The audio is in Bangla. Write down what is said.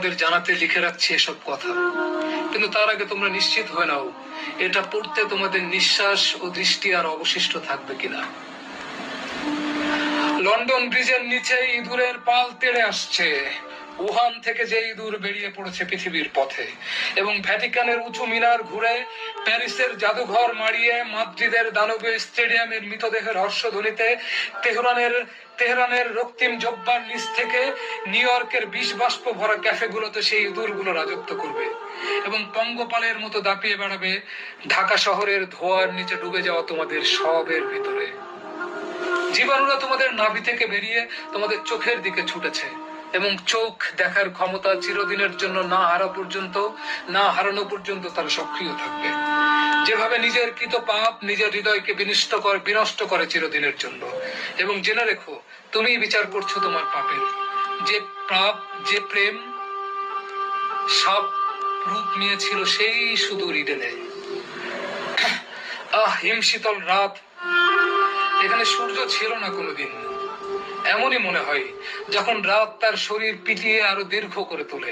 তোমাদের জানাতে লিখে রাখছি এসব কথা। কিন্তু তার আগে তোমরা নিশ্চিত হয়ে নাও, এটা পড়তে তোমাদের নিঃশ্বাস ও দৃষ্টি আর অবশিষ্ট থাকবে কিনা। লন্ডন ব্রিজের নিচে ইঁদুরের পাল তেড়ে আসছে। উহান থেকে যে ইঁদুর বেরিয়ে পড়েছে পৃথিবীর পথে এবং ভ্যাটিকানের উঁচু মিনার ঘুরে প্যারিসের জাদুঘর মারিয়ে মাদ্রিদের দানবীয় স্টেডিয়ামের মৃতদেহের হর্ষ হর্ষধ্বনিতে তেহরানের তেহরানের রক্তিম জব্বার নিচ থেকে নিউ ইয়র্কের বিষ বাষ্প ভরা ক্যাফেগুলোতে সেই ইঁদুরগুলো রাজত্ব করবে এবং পঙ্গপালের মতো দাপিয়ে বেড়াবে ঢাকা শহরের ধোয়ার নিচে ডুবে যাওয়া তোমাদের সবের ভিতরে। জীবাণুরা তোমাদের নাভি থেকে বেরিয়ে তোমাদের চোখের দিকে ছুটেছে। এবং চোখ দেখার ক্ষমতা চিরদিনের জন্য না হারা পর্যন্ত, না হারানো পর্যন্ত তারা সক্রিয় থাকবে। যেভাবে নিজের কৃত পাপ নিজের হৃদয়কে বিনষ্ট করে বিনষ্ট করে চিরদিনের জন্য। এবং জেনে রেখো তুমি বিচার করছ তোমার পাপের। যে পাপ, যে প্রেম, সাপ রূপ নিয়েছিল সেই সুদূর ইডেনে। আহ হিমশীতল রাত। এখানে সূর্য ছিল না কোনোদিন। এমনই মনে হয় যখন রাত তার শরীর পিটিয়ে আরও দীর্ঘ করে তোলে।